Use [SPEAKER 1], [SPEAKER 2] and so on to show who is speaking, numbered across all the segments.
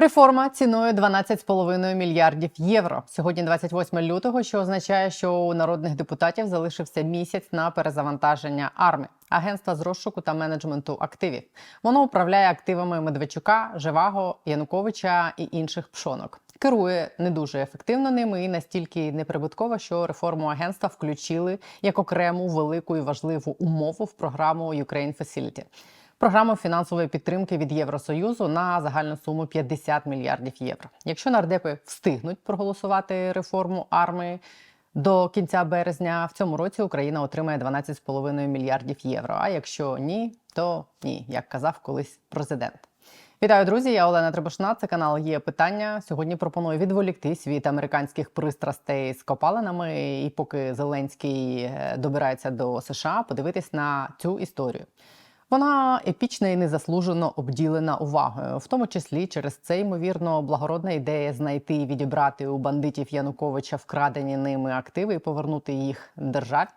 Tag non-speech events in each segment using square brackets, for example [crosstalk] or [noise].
[SPEAKER 1] Реформа ціною 12,5 мільярдів євро. Сьогодні 28 лютого, що означає, що у народних депутатів залишився місяць на перезавантаження арми, агентства з розшуку та менеджменту активів. Воно управляє активами Медведчука, Живаго, Януковича і інших пшонок. Керує не дуже ефективно ними і настільки неприбутково, що реформу агентства включили як окрему велику і важливу умову в програму Ukraine Facility. Програму фінансової підтримки від Євросоюзу на загальну суму 50 мільярдів євро. Якщо нардепи встигнуть проголосувати реформу армії до кінця березня, в цьому році Україна отримає 12,5 мільярдів євро. А якщо ні, то ні, як казав колись президент. Вітаю, друзі! Я Олена Требушна. Це канал є питання. Сьогодні пропоную відволіктись від американських пристрастей з копалинами. І поки Зеленський е, добирається до США, подивитись на цю історію. Вона епічна і незаслужено обділена увагою, в тому числі через це ймовірно благородна ідея знайти і відібрати у бандитів Януковича вкрадені ними активи і повернути їх державі,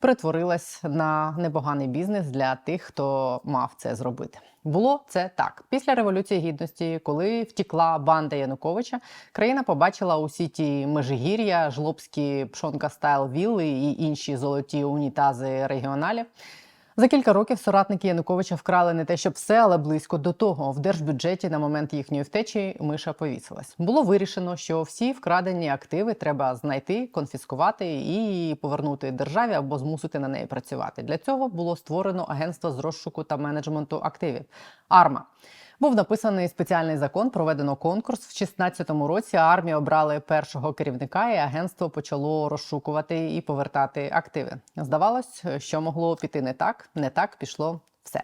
[SPEAKER 1] перетворилась на непоганий бізнес для тих, хто мав це зробити. Було це так. Після революції гідності, коли втікла банда Януковича, країна побачила усі ті межигір'я, жлобські пшонка стайл вілли і інші золоті унітази регіоналів. За кілька років соратники Януковича вкрали не те, щоб все, але близько до того. В держбюджеті на момент їхньої втечі миша повісилась. Було вирішено, що всі вкрадені активи треба знайти, конфіскувати і повернути державі або змусити на неї працювати. Для цього було створено агентство з розшуку та менеджменту активів Арма. Був написаний спеціальний закон, проведено конкурс. В 16-му році армії обрали першого керівника, і агентство почало розшукувати і повертати активи. Здавалось, що могло піти не так, не так пішло все.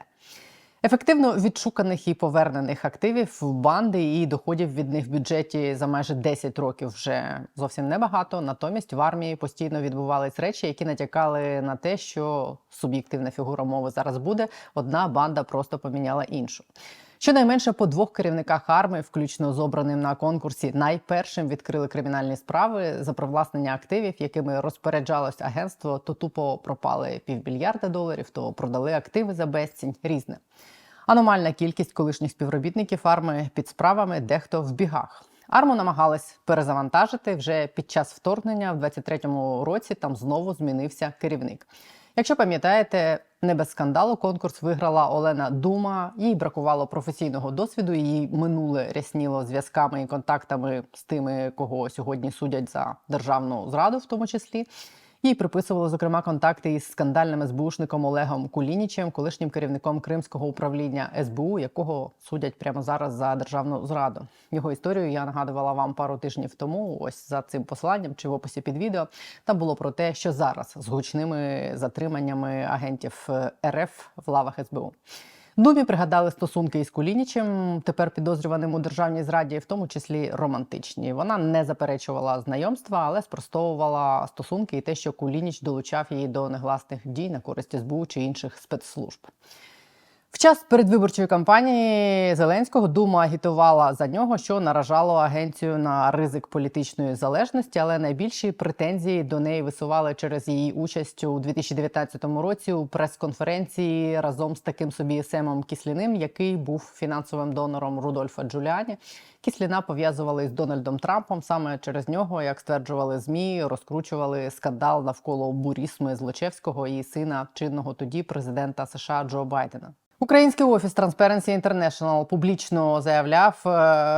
[SPEAKER 1] Ефективно відшуканих і повернених активів банди і доходів від них в бюджеті за майже 10 років вже зовсім небагато. Натомість в армії постійно відбувались речі, які натякали на те, що суб'єктивна фігура мови зараз буде. Одна банда просто поміняла іншу. Щонайменше по двох керівниках армії, включно з обраним на конкурсі, найпершим відкрили кримінальні справи за привласнення активів, якими розпоряджалось агентство. То тупо пропали півмільярда доларів, то продали активи за безцінь. Різне. Аномальна кількість колишніх співробітників арми під справами, дехто в бігах. Арму намагались перезавантажити вже під час вторгнення в 23-му році. Там знову змінився керівник. Якщо пам'ятаєте, не без скандалу конкурс виграла Олена Дума. Їй бракувало професійного досвіду. Її минуле рясніло зв'язками і контактами з тими, кого сьогодні судять за державну зраду, в тому числі. Їй приписували зокрема контакти із скандальним СБУшником Олегом Кулінічем, колишнім керівником Кримського управління СБУ, якого судять прямо зараз за державну зраду. Його історію я нагадувала вам пару тижнів тому. Ось за цим посиланням чи в описі під відео. Там було про те, що зараз з гучними затриманнями агентів РФ в лавах СБУ. Думі пригадали стосунки із Кулінічем, тепер підозрюваним у державній зраді, в тому числі романтичні. Вона не заперечувала знайомства, але спростовувала стосунки і те, що Кулініч долучав її до негласних дій на користь СБУ чи інших спецслужб. В час передвиборчої кампанії Зеленського дума агітувала за нього, що наражало агенцію на ризик політичної залежності, але найбільші претензії до неї висували через її участь у 2019 році у прес-конференції разом з таким собі Семом Кісліним, який був фінансовим донором Рудольфа Джуліані. Кісліна пов'язували з Дональдом Трампом. Саме через нього, як стверджували змі, розкручували скандал навколо бурісми Злочевського і сина чинного тоді президента США Джо Байдена. Український офіс Transparency International публічно заявляв е,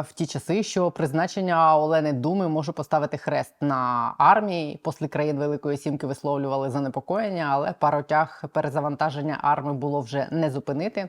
[SPEAKER 1] в ті часи, що призначення Олени Думи може поставити хрест на армії. Послі країн Великої Сімки висловлювали занепокоєння, але паротяг перезавантаження армії було вже не зупинити.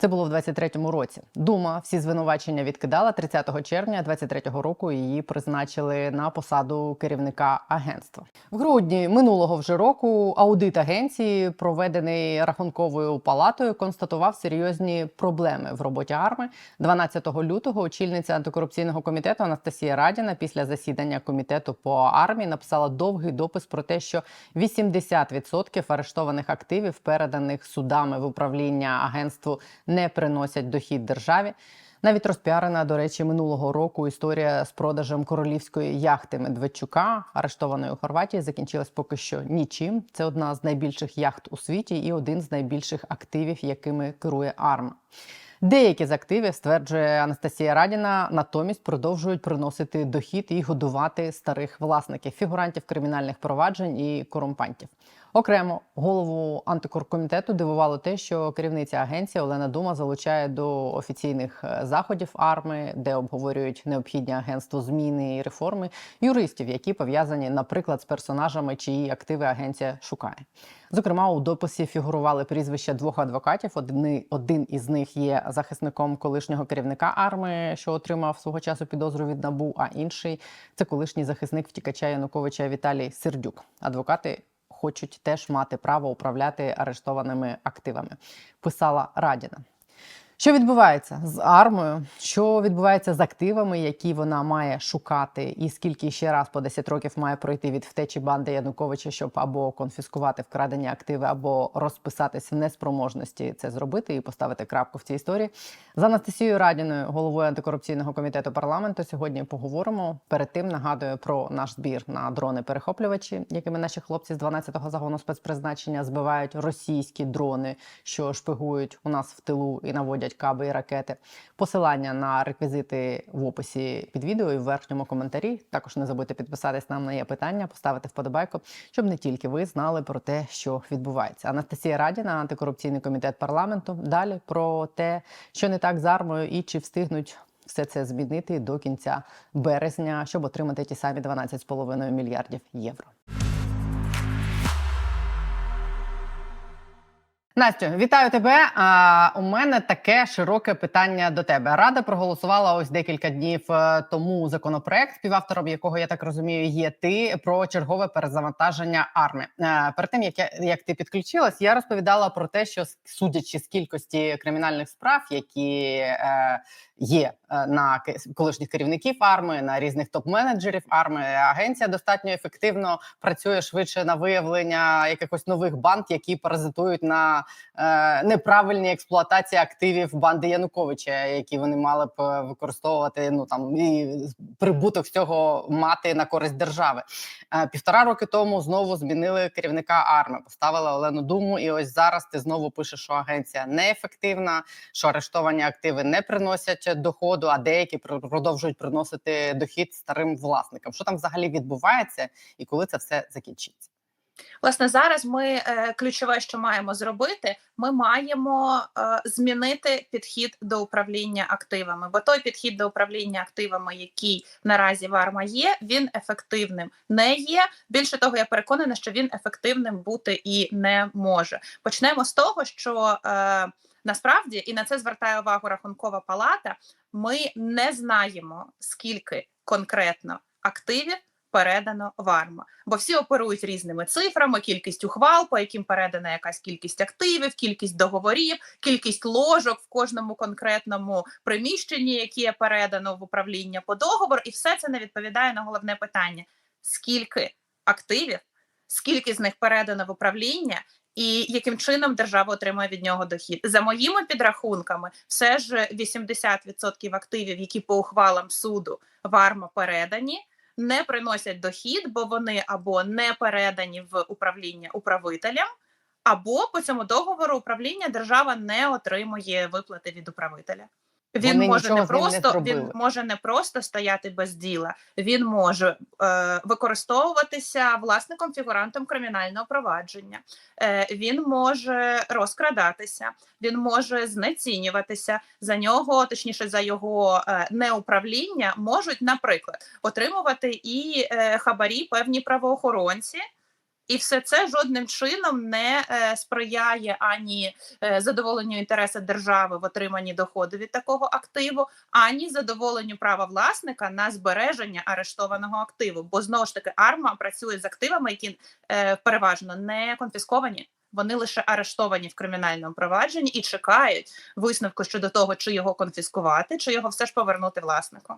[SPEAKER 1] Це було в 23-му році. Дума всі звинувачення відкидала 30 червня 23-го року. Її призначили на посаду керівника агентства. В грудні минулого вже року аудит агенції, проведений рахунковою палатою, констатував серйозні проблеми в роботі арми. 12 лютого очільниця антикорупційного комітету Анастасія Радіна після засідання комітету по армії написала довгий допис про те, що 80% арештованих активів, переданих судами в управління агентству не приносять дохід державі. Навіть розпіарена, до речі, минулого року історія з продажем королівської яхти Медведчука, арештованої у Хорватії, закінчилась поки що нічим. Це одна з найбільших яхт у світі і один з найбільших активів, якими керує АРМА. Деякі з активів, стверджує Анастасія Радіна, натомість продовжують приносити дохід і годувати старих власників, фігурантів кримінальних проваджень і корумпантів. Окремо голову антикоркомітету дивувало те, що керівниця агенції Олена Дума залучає до офіційних е, заходів арми, де обговорюють необхідні агентству зміни і реформи юристів, які пов'язані, наприклад, з персонажами, чиї активи агенція шукає. Зокрема, у дописі фігурували прізвища двох адвокатів. Один, один із них є захисником колишнього керівника арми, що отримав свого часу підозру від набу. А інший це колишній захисник втікача Януковича Віталій Сердюк. Адвокати хочуть теж мати право управляти арештованими активами. Писала Радіна. Що відбувається з армою? Що відбувається з активами, які вона має шукати, і скільки ще раз по 10 років має пройти від втечі банди Януковича, щоб або конфіскувати вкрадені активи, або розписатися в неспроможності це зробити і поставити крапку в цій історії. З Анастасією Радіною, головою антикорупційного комітету парламенту, сьогодні поговоримо. Перед тим нагадую про наш збір на дрони-перехоплювачі, якими наші хлопці з 12-го загону спецпризначення збивають російські дрони, що шпигують у нас в тилу і наводять каби і ракети. Посилання на реквізити в описі під відео і в верхньому коментарі. Також не забудьте підписатись нам на є питання, поставити вподобайку, щоб не тільки ви знали про те, що відбувається. Анастасія Радіна, антикорупційний комітет парламенту. Далі про те, що не так з армою і чи встигнуть. Все це змінити до кінця березня, щоб отримати ті самі 12,5 мільярдів євро. Настю, вітаю тебе. А, у мене таке широке питання до тебе. Рада проголосувала ось декілька днів е, тому законопроект, співавтором якого я так розумію, є ти про чергове перезавантаження армії. Е, перед тим як я як ти підключилась, я розповідала про те, що судячи з кількості кримінальних справ, які е, є е, на колишніх керівників арми, на різних топ-менеджерів арми, агенція достатньо ефективно працює швидше на виявлення якихось нових банд, які паразитують на е, неправильній експлуатації активів банди Януковича, які вони мали б е, використовувати. Ну там і прибуток з цього мати на користь держави. Півтора роки тому знову змінили керівника арми, поставили Олену Думу, і ось зараз ти знову пишеш, що агенція неефективна, що арештовані активи не приносять доходу, а деякі продовжують приносити дохід старим власникам. Що там взагалі відбувається, і коли це все закінчиться?
[SPEAKER 2] Власне, зараз ми е, ключове, що маємо зробити, ми маємо е, змінити підхід до управління активами. Бо той підхід до управління активами, який наразі в АРМА є, він ефективним не є. Більше того, я переконана, що він ефективним бути і не може. Почнемо з того, що е, насправді і на це звертає увагу рахункова палата. Ми не знаємо скільки конкретно активів передано в АРМА. Бо всі оперують різними цифрами, кількість ухвал, по яким передана якась кількість активів, кількість договорів, кількість ложок в кожному конкретному приміщенні, яке передано в управління по договору, і все це не відповідає на головне питання: скільки активів, скільки з них передано в управління. І яким чином держава отримує від нього дохід за моїми підрахунками, все ж 80% активів, які по ухвалам суду варма передані, не приносять дохід, бо вони або не передані в управління управителям, або по цьому договору управління держава не отримує виплати від управителя. Він Вони може не просто не він може не просто стояти без діла, він може е, використовуватися власником фігурантом кримінального провадження, е, він може розкрадатися, він може знецінюватися. За нього, точніше за його е, неуправління, можуть, наприклад, отримувати і е, хабарі певні правоохоронці. І все це жодним чином не е, сприяє ані е, задоволенню інтересу держави в отриманні доходу від такого активу, ані задоволенню права власника на збереження арештованого активу. Бо знову ж таки арма працює з активами, які е, переважно не конфісковані. Вони лише арештовані в кримінальному провадженні і чекають висновку щодо того, чи його конфіскувати, чи його все ж повернути власнику.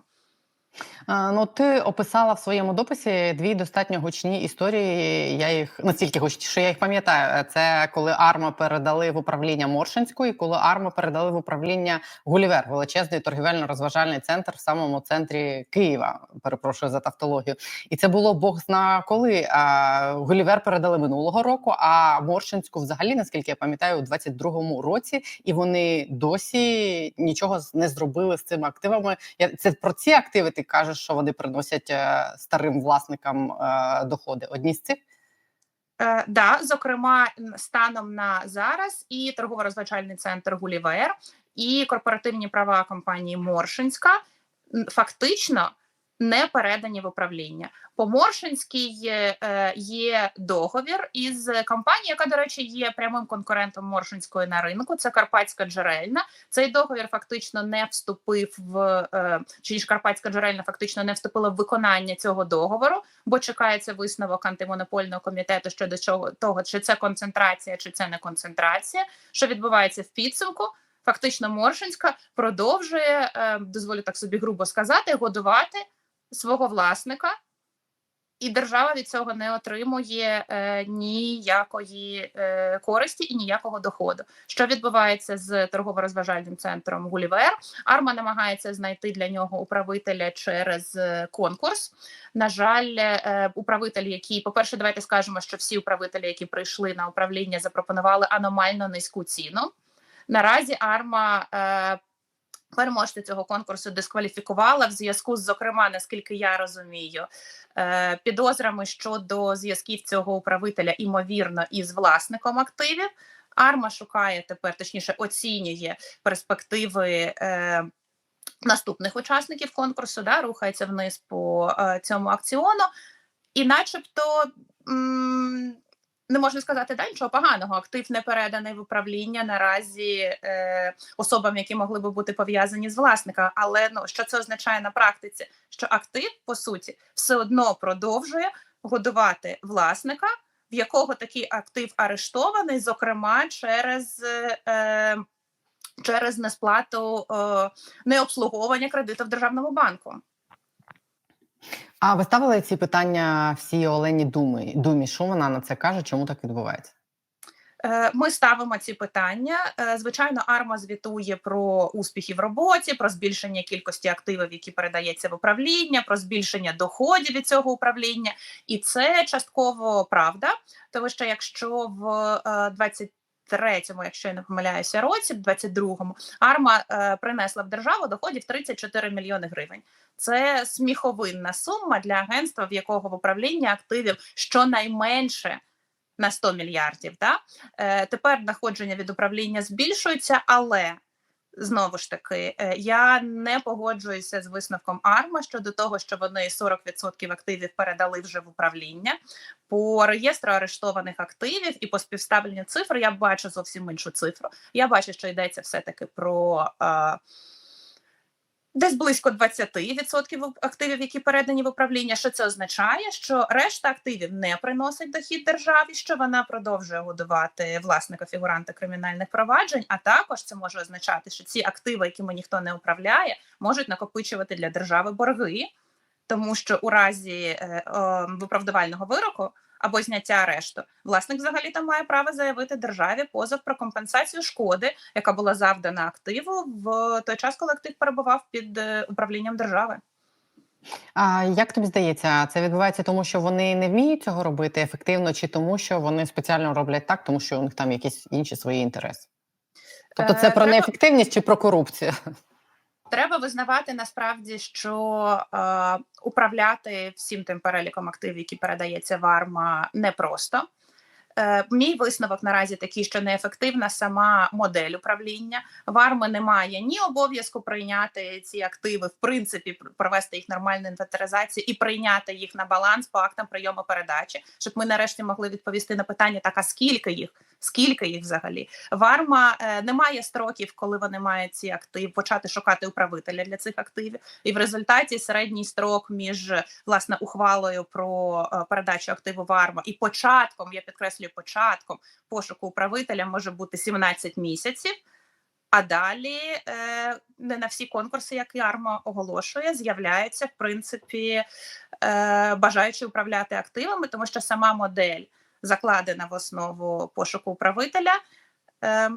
[SPEAKER 1] А, Ну, ти описала в своєму дописі дві достатньо гучні історії. Я їх настільки гучні, що я їх пам'ятаю. Це коли Арма передали в управління Моршинську, і коли Арма передали в управління Гулівер, величезний торгівельно-розважальний центр в самому центрі Києва. Перепрошую за тавтологію. І це було Бог зна коли. А Гулівер передали минулого року, а Моршинську взагалі, наскільки я пам'ятаю, у 22-му році, і вони досі нічого не зробили з цими активами. Я це про ці активи. Ти кажеш, що вони приносять е, старим власникам е, доходи. Одні з цих.
[SPEAKER 2] Е, да, зокрема, станом на зараз і торгово-розважальний центр Гулівер, і корпоративні права компанії Моршинська фактично не передані в управління. По Моршинській є, е, є договір із компанією, яка, до речі, є прямим конкурентом Моршинської на ринку. Це Карпатська джерельна. Цей договір фактично не вступив в е, чи ж Карпатська джерельна фактично не вступила в виконання цього договору бо чекається висновок антимонопольного комітету щодо чого того, чи це концентрація, чи це не концентрація. Що відбувається в підсумку? Фактично, Моршинська продовжує, е, дозволю так собі грубо сказати, годувати свого власника, і держава від цього не отримує е, ніякої е, користі і ніякого доходу. Що відбувається з торгово-розважальним центром Гулівер? Арма намагається знайти для нього управителя через е, конкурс. На жаль, е, управитель, який, по-перше, давайте скажемо, що всі управителі, які прийшли на управління, запропонували аномально низьку ціну. Наразі Арма е, переможця цього конкурсу дискваліфікувала в зв'язку з, зокрема, наскільки я розумію, е, підозрами щодо зв'язків цього управителя, імовірно, із власником активів. Арма шукає тепер, точніше, оцінює перспективи. Е, Наступних учасників конкурсу да, рухається вниз по е, цьому акціону, і, начебто, м, не можна сказати да, нічого поганого. Актив не переданий в управління наразі е, особам, які могли би бути пов'язані з власником. Але ну що це означає на практиці? Що актив по суті все одно продовжує годувати власника, в якого такий актив арештований, зокрема через. Е, Через несплату е, необслуговування кредиту в державному банку.
[SPEAKER 1] А ви ставили ці питання всі Олені Думи? Думі, що вона на це каже? Чому так відбувається?
[SPEAKER 2] Е, Ми ставимо ці питання. Е, Звичайно, Арма звітує про успіхи в роботі, про збільшення кількості активів, які передається в управління, про збільшення доходів від цього управління, і це частково правда. Тому що якщо в е, 23-му, якщо я не помиляюся, році, в 22-му, Арма е, принесла в державу доходів 34 мільйони гривень. Це сміховинна сума для агентства, в якого в управлінні активів щонайменше на 100 мільярдів. Да? Е, тепер надходження від управління збільшується, але знову ж таки е, я не погоджуюся з висновком АРМА щодо того, що вони 40% активів передали вже в управління. По реєстру арештованих активів і по співставленню цифр я бачу зовсім іншу цифру. Я бачу, що йдеться все-таки про. Е, Десь близько 20% активів, які передані в управління. Що це означає? Що решта активів не приносить дохід державі, що вона продовжує годувати власника фігуранта кримінальних проваджень. А також це може означати, що ці активи, якими ніхто не управляє, можуть накопичувати для держави борги, тому що у разі е, е, виправдувального вироку або зняття арешту, власник взагалі там має право заявити державі позов про компенсацію шкоди, яка була завдана активу в той час, коли актив перебував під е, управлінням держави.
[SPEAKER 1] А як тобі здається, це відбувається тому, що вони не вміють цього робити ефективно, чи тому, що вони спеціально роблять так, тому що у них там якісь інші свої інтереси? Тобто, це
[SPEAKER 2] Е,
[SPEAKER 1] про неефективність чи про корупцію?
[SPEAKER 2] Треба визнавати насправді, що е, управляти всім тим переліком активів, які передається в АРМА, непросто. Е, мій висновок наразі такий, що неефективна сама модель управління. В АРМи немає ні обов'язку прийняти ці активи, в принципі, провести їх нормальну інвентаризацію і прийняти їх на баланс по актам прийому передачі, щоб ми нарешті могли відповісти на питання: так а скільки їх? Скільки їх взагалі? Варма е, немає строків, коли вони мають ці активи почати шукати управителя для цих активів, і в результаті середній строк між власне ухвалою про е, передачу активу Варма і початком, я підкреслюю, початком пошуку управителя може бути 17 місяців. А далі е, не на всі конкурси, як ЯРМА оголошує, з'являються в принципі е, бажаючи управляти активами, тому що сама модель закладена в основу пошуку управителя. Е,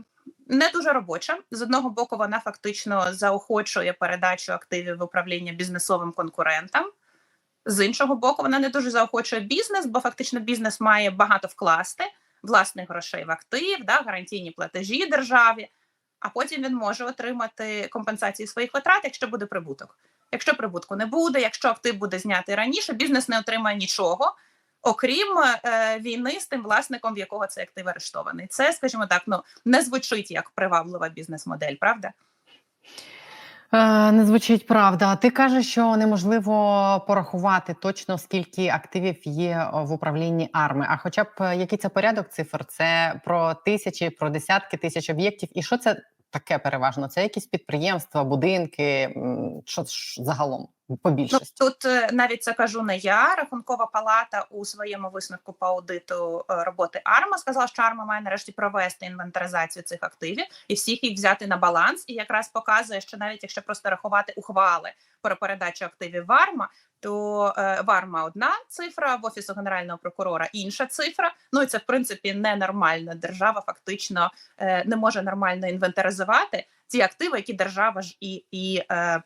[SPEAKER 2] не дуже робоча. З одного боку, вона фактично заохочує передачу активів в управління бізнесовим конкурентам. З іншого боку, вона не дуже заохочує бізнес, бо фактично бізнес має багато вкласти власних грошей в актив, да, гарантійні платежі державі, а потім він може отримати компенсації своїх витрат, якщо буде прибуток. Якщо прибутку не буде, якщо актив буде знятий раніше, бізнес не отримає нічого, окрім е, війни з тим власником, в якого цей актив арештований. Це, скажімо так, ну не звучить як приваблива бізнес-модель, правда?
[SPEAKER 1] Е, Не звучить правда. Ти кажеш, що неможливо порахувати точно скільки активів є в управлінні арми. А хоча б е, який це порядок цифр? Це про тисячі, про десятки тисяч об'єктів. І що це таке переважно? Це якісь підприємства, будинки? Що загалом по
[SPEAKER 2] Ну, тут е, навіть це кажу не я. Рахункова палата у своєму висновку по аудиту е, роботи АРМА сказала, що АРМА має нарешті провести інвентаризацію цих активів і всіх їх взяти на баланс. І якраз показує, що навіть якщо просто рахувати ухвали про передачу активів в АРМА, то е, в АРМА одна цифра, в офісу генерального прокурора інша цифра. Ну і це в принципі ненормально. Держава фактично е, не може нормально інвентаризувати ті активи, які держава ж і і. Е,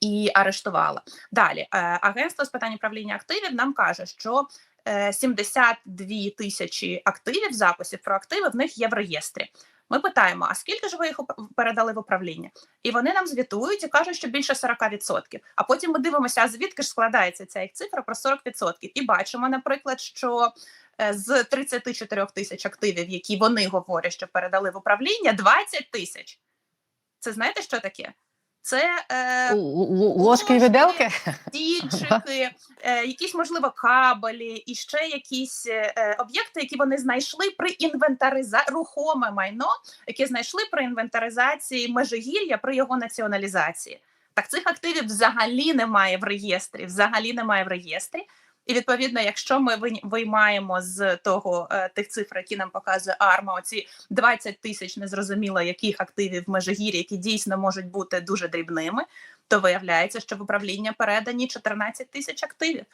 [SPEAKER 2] і арештувала далі. Е, Агентство з питань управління активів нам каже, що е, 72 тисячі активів, записів про активи в них є в реєстрі. Ми питаємо: а скільки ж ви їх передали в управління? І вони нам звітують і кажуть, що більше 40%. А потім ми дивимося, звідки ж складається ця їх цифра про 40%. І бачимо, наприклад, що е, з 34 тисяч активів, які вони говорять, що передали в управління, 20 тисяч. Це знаєте, що таке? Це е,
[SPEAKER 1] Ложки і виделки?
[SPEAKER 2] стільчики, е, якісь можливо кабелі і ще якісь е, об'єкти, які вони знайшли при інвентаризації рухоме майно, яке знайшли при інвентаризації межигір'я при його націоналізації. Так цих активів взагалі немає в реєстрі, взагалі немає в реєстрі. І відповідно, якщо ми вий- виймаємо з того е, тих цифр, які нам показує АРМА, оці 20 тисяч незрозуміло яких активів в Межигір'ї, які дійсно можуть бути дуже дрібними, то виявляється, що в управління передані 14 тисяч активів.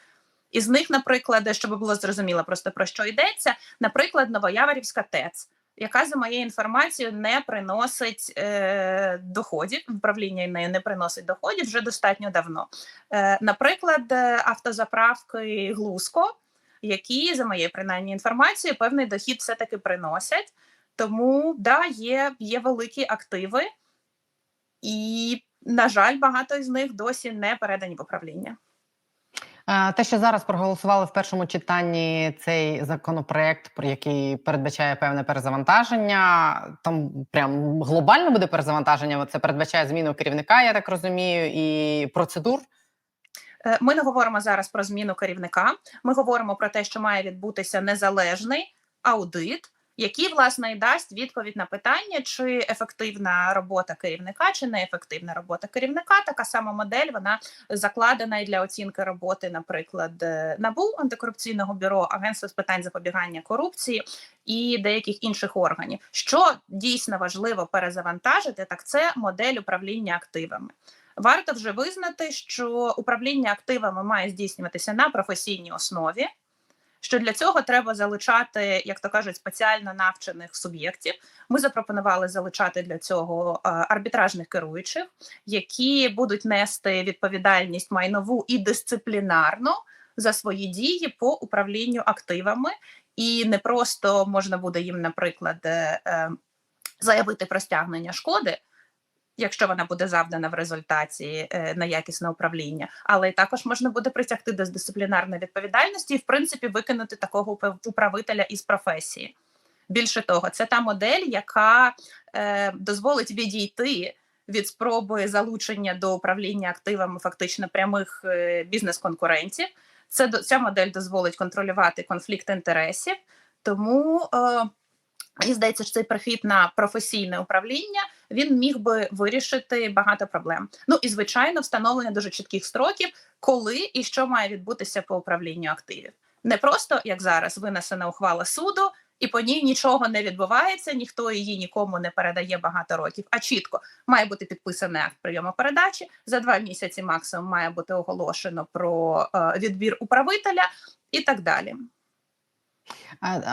[SPEAKER 2] Із них, наприклад, щоб було зрозуміло просто про що йдеться, наприклад, Новояворівська ТЕЦ, яка за моєю інформацією не приносить е, доходів, управління нею не приносить доходів вже достатньо давно. Е, наприклад, е, автозаправки Глузко, які, за моєю принаймні інформацією, певний дохід все-таки приносять. Тому да, є, є великі активи, і, на жаль, багато з них досі не передані в управління.
[SPEAKER 1] Е, Те, що зараз проголосували в першому читанні цей законопроект, про який передбачає певне перезавантаження, там прям глобально буде перезавантаження. Це передбачає зміну керівника, я так розумію, і процедур.
[SPEAKER 2] Е, Ми не говоримо зараз про зміну керівника. Ми говоримо про те, що має відбутися незалежний аудит, який власне і дасть відповідь на питання, чи ефективна робота керівника, чи неефективна робота керівника. Така сама модель вона закладена і для оцінки роботи, наприклад, е, набу антикорупційного бюро, агентства з питань запобігання корупції і деяких інших органів. Що дійсно важливо перезавантажити, так це модель управління активами. Варто вже визнати, що управління активами має здійснюватися на професійній основі. Що для цього треба залучати, як то кажуть, спеціально навчених суб'єктів. Ми запропонували залучати для цього е, арбітражних керуючих, які будуть нести відповідальність майнову і дисциплінарну за свої дії по управлінню активами, і не просто можна буде їм, наприклад, е, е, заявити про стягнення шкоди якщо вона буде завдана в результаті е, на якісне управління, але й також можна буде притягти до дисциплінарної відповідальності і, в принципі, викинути такого управителя із професії. Більше того, це та модель, яка е, дозволить відійти від спроби залучення до управління активами фактично прямих е, бізнес-конкурентів. Це ця модель дозволить контролювати конфлікт інтересів. Тому е, Мені здається, що цей прихід на професійне управління він міг би вирішити багато проблем. Ну і звичайно, встановлення дуже чітких строків, коли і що має відбутися по управлінню активів. Не просто як зараз винесена ухвала суду, і по ній нічого не відбувається, ніхто її нікому не передає багато років. А чітко має бути підписаний акт прийому передачі. За два місяці максимум має бути оголошено про е, відбір управителя і так далі.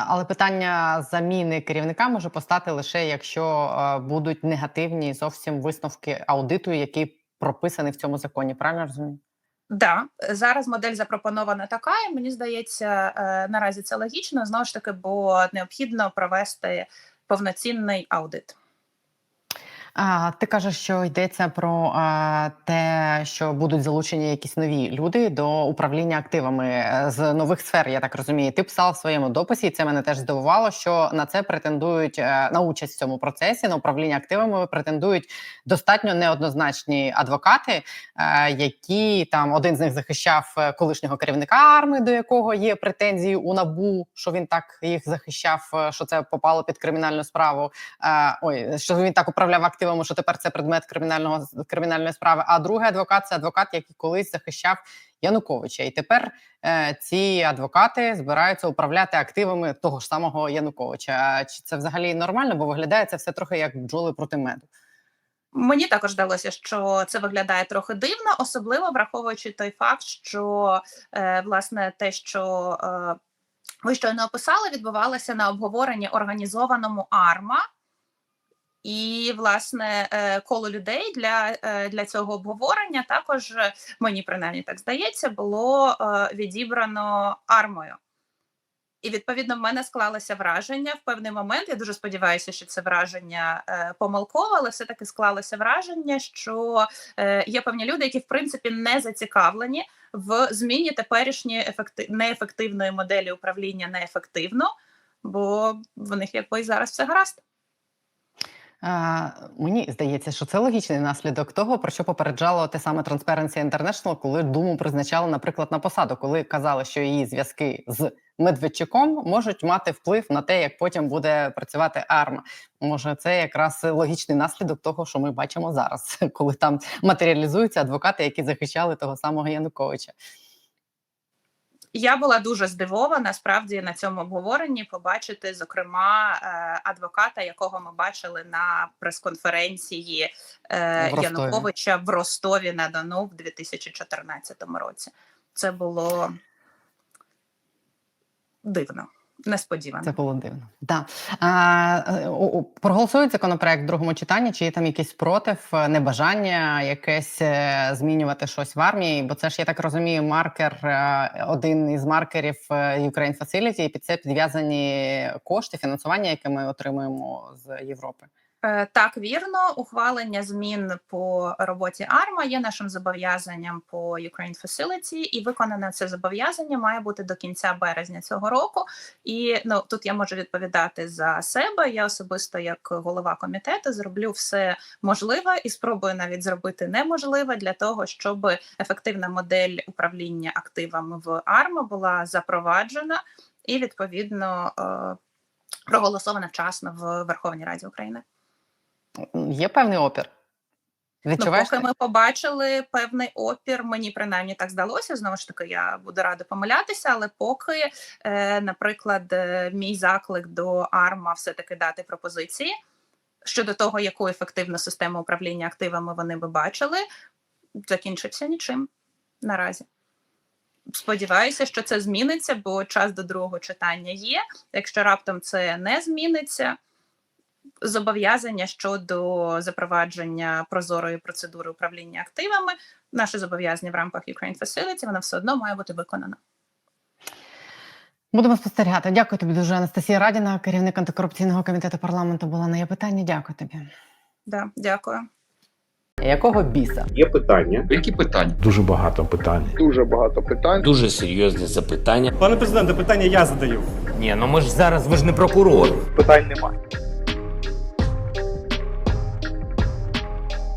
[SPEAKER 1] Але питання заміни керівника може постати лише якщо е, будуть негативні зовсім висновки аудиту, який прописаний в цьому законі. Правильно розумію?
[SPEAKER 2] Да, зараз модель запропонована така, і мені здається, е, наразі це логічно знову ж таки, бо необхідно провести повноцінний аудит.
[SPEAKER 1] А, ти кажеш, що йдеться про а, те, що будуть залучені якісь нові люди до управління активами е, з нових сфер. Я так розумію. Ти писав в своєму дописі, і це мене теж здивувало. Що на це претендують е, на участь в цьому процесі на управління активами. Претендують достатньо неоднозначні адвокати, е, які там один з них захищав колишнього керівника арми, до якого є претензії у набу, що він так їх захищав, що це попало під кримінальну справу. Ой, що він так управляв активами, що тепер це предмет кримінального кримінальної справи. А другий адвокат це адвокат, який колись захищав Януковича. І тепер е, ці адвокати збираються управляти активами того ж самого Януковича. Чи це взагалі нормально? Бо виглядає це все трохи як бджоли проти меду.
[SPEAKER 2] Мені також здалося, що це виглядає трохи дивно, особливо враховуючи той факт, що е, власне те, що е, ви щойно описали, відбувалося на обговоренні організованому АРМА. І власне е, коло людей для, е, для цього обговорення також е, мені принаймні так здається, було відібрано армою. І відповідно в мене склалося враження в певний момент. Я дуже сподіваюся, що це враження е, помилкове, але все таки склалося враження, що є певні люди, які в принципі не зацікавлені в зміні теперішньої ефекти... неефективної моделі управління на ефективно, бо в них і зараз все гаразд.
[SPEAKER 1] Е, мені здається, що це логічний наслідок того, про що попереджало те саме Transparency International, коли Думу призначали, наприклад, на посаду, коли казали, що її зв'язки з Медведчуком можуть мати вплив на те, як потім буде працювати АРМА. Може, це якраз логічний наслідок того, що ми бачимо зараз, [laughs] коли там матеріалізуються адвокати, які захищали того самого Януковича.
[SPEAKER 2] Я була дуже здивована справді на цьому обговоренні побачити, зокрема, е, адвоката, якого ми бачили на прес-конференції е, Януковича в Ростові на Дону в 2014 році. Це було дивно, несподівано.
[SPEAKER 1] Це було дивно. Да. А, е, проголосують законопроект в другому читанні, чи є там якийсь спротив, е, небажання якесь е, змінювати щось в армії? Бо це ж я так розумію, маркер, один із маркерів Ukraine Facility, і під це підв'язані кошти, фінансування, яке ми отримуємо з Європи.
[SPEAKER 2] Е, Так, вірно, ухвалення змін по роботі АРМА є нашим зобов'язанням по Ukraine Facility, і виконане це зобов'язання має бути до кінця березня цього року. І ну тут я можу відповідати за себе. Я особисто, як голова комітету, зроблю все можливе і спробую навіть зробити неможливе для того, щоб ефективна модель управління активами в АРМА була запроваджена і відповідно е, проголосована вчасно в Верховній Раді України.
[SPEAKER 1] Є певний опір. Відчуваєш?
[SPEAKER 2] Ну, поки ми побачили певний опір, мені принаймні так здалося. Знову ж таки, я буду рада помилятися, але поки, е, наприклад, е, мій заклик до АРМА все таки дати пропозиції щодо того, яку ефективну систему управління активами вони би бачили, закінчився нічим наразі. Сподіваюся, що це зміниться, бо час до другого читання є. Якщо раптом це не зміниться, зобов'язання щодо запровадження прозорої процедури управління активами, наше зобов'язання в рамках Ukraine Facility, воно все одно має бути виконано.
[SPEAKER 1] Будемо спостерігати. Дякую тобі дуже, Анастасія Радіна, керівник антикорупційного комітету парламенту. Була на є питання. Дякую тобі.
[SPEAKER 2] Да, дякую.
[SPEAKER 1] Якого біса?
[SPEAKER 3] Є питання.
[SPEAKER 4] Які питання?
[SPEAKER 5] Дуже багато питань.
[SPEAKER 6] Дуже багато питань.
[SPEAKER 4] Дуже серйозні запитання.
[SPEAKER 7] Пане президенте, питання я задаю.
[SPEAKER 8] Ні, ну ми ж зараз ви ж не прокурор.
[SPEAKER 6] Питань немає.